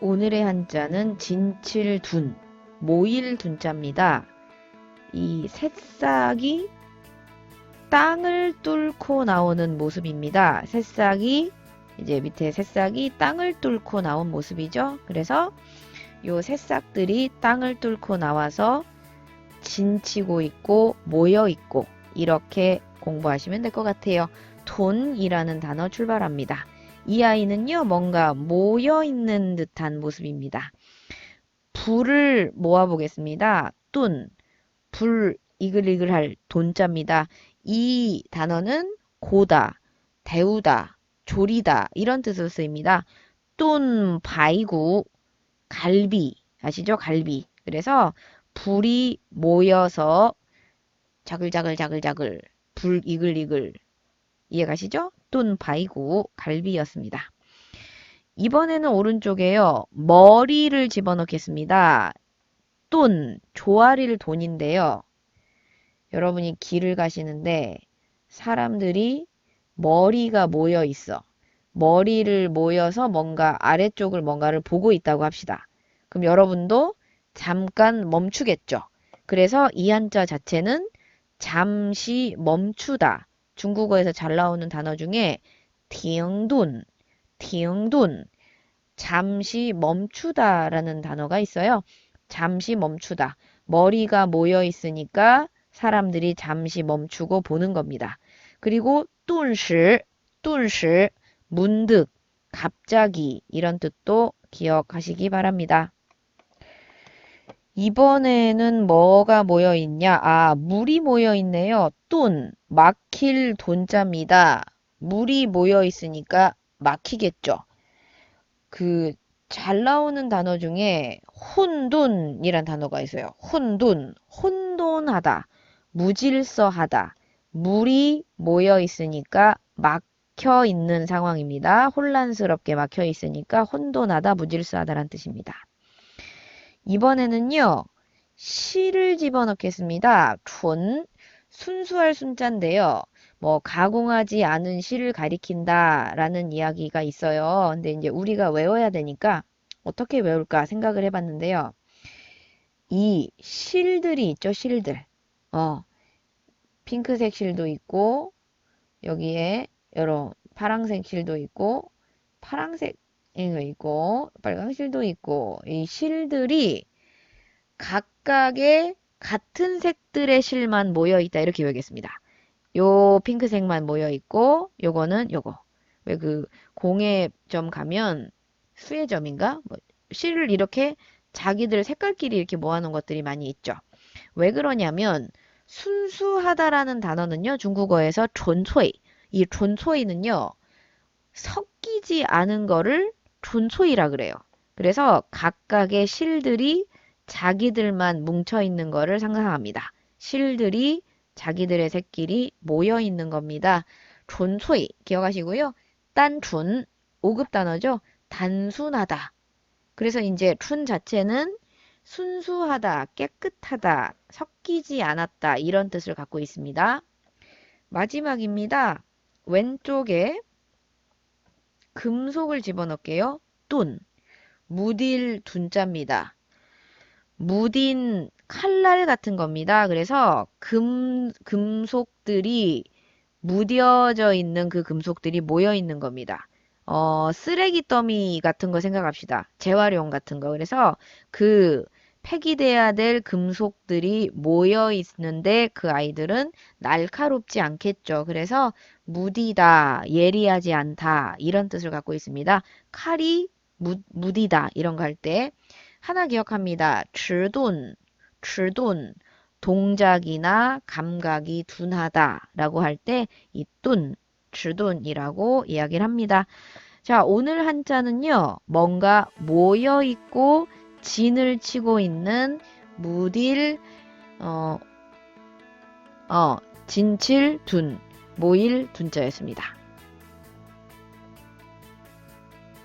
오늘의 한자는 진칠둔, 모일둔자입니다. 이 새싹이 땅을 뚫고 나오는 모습입니다. 새싹이 이제 밑에 새싹이 땅을 뚫고 나온 모습이죠. 그래서 요 새싹들이 땅을 뚫고 나와서 진치고 있고 모여 있고 이렇게 공부하시면 될 것 같아요. 돈이라는 단어 출발합니다. 이 아이는요, 뭔가 모여 있는 듯한 모습입니다. 불을 모아보겠습니다. 뚠, 불, 이글이글할 돈자입니다. 이 단어는 고다, 데우다, 조리다 이런 뜻으로 쓰입니다. 뚠, 바이구, 갈비 아시죠? 갈비. 그래서 불이 모여서 자글자글자글자글 불 이글이글 이해가시죠? 뚠, 바이구, 갈비였습니다. 이번에는 오른쪽에요. 머리를 집어넣겠습니다. 뚠, 조아릴 돈인데요. 여러분이 길을 가시는데 사람들이 머리가 모여 있어. 머리를 모여서 뭔가 아래쪽을 뭔가를 보고 있다고 합시다. 그럼 여러분도 잠깐 멈추겠죠. 그래서 이 한자 자체는 잠시 멈추다. 중국어에서 잘 나오는 단어 중에 팅둔, 팅둔, 잠시 멈추다라는 단어가 있어요. 잠시 멈추다. 머리가 모여 있으니까 사람들이 잠시 멈추고 보는 겁니다. 그리고 뚠시, 뚠시, 문득, 갑자기 이런 뜻도 기억하시기 바랍니다. 이번에는 뭐가 모여 있냐? 아, 물이 모여 있네요. 뚠, 막힐 돈자입니다. 물이 모여 있으니까 막히겠죠. 그 잘 나오는 단어 중에 혼돈이란 단어가 있어요. 혼돈, 혼돈하다, 무질서하다. 물이 모여 있으니까 막혀 있는 상황입니다. 혼란스럽게 막혀 있으니까 혼돈하다, 무질서하다란 뜻입니다. 이번에는요, 시를 집어넣겠습니다. 촌, 순수할 순자인데요. 뭐, 가공하지 않은 시를 가리킨다 라는 이야기가 있어요. 근데 이제 우리가 외워야 되니까 어떻게 외울까 생각을 해봤는데요. 이 실들이 있죠, 실들. 어, 핑크색 실도 있고, 여기에 여러 파랑색 실도 있고, 파랑색 있고, 빨강 실도 있고, 이 실들이 각각의 같은 색들의 실만 모여 있다. 이렇게 외우겠습니다. 요 핑크색만 모여 있고, 요거는 요거. 왜 그 공예점 가면 수혜점인가? 뭐 실을 이렇게 자기들 색깔끼리 이렇게 모아놓은 것들이 많이 있죠. 왜 그러냐면 순수하다라는 단어는요, 중국어에서 촌초이. 이 촌초이는요, 섞이지 않은 거를 촌초이라 그래요. 그래서 각각의 실들이 자기들만 뭉쳐 있는 거를 상상합니다. 실들이 자기들의 새끼리 모여 있는 겁니다. 촌초이 기억하시고요. 딴춘 5급 단어죠. 단순하다. 그래서 이제 춘 자체는 순수하다, 깨끗하다, 섞이지 않았다 이런 뜻을 갖고 있습니다. 마지막입니다. 왼쪽에 금속을 집어넣을게요. 뚠, 무딜 둔자입니다. 무딘 칼날 같은 겁니다. 그래서 금, 금속들이 무뎌져 있는 그 금속들이 모여 있는 겁니다. 어, 쓰레기 더미 같은 거 생각합시다. 재활용 같은 거. 그래서 그 폐기돼야 될 금속들이 모여 있는데 그 아이들은 날카롭지 않겠죠. 그래서 무디다, 예리하지 않다 이런 뜻을 갖고 있습니다. 칼이 무, 무디다 이런 거 할 때 하나 기억합니다. 질돈, 질돈 동작이나 감각이 둔하다라고 할 때 이 뚠, 질돈이라고 이야기를 합니다. 자, 오늘 한자는요. 뭔가 모여 있고 진을 치고 있는 무딜 어, 어, 진칠 둔, 모일 둔자였습니다.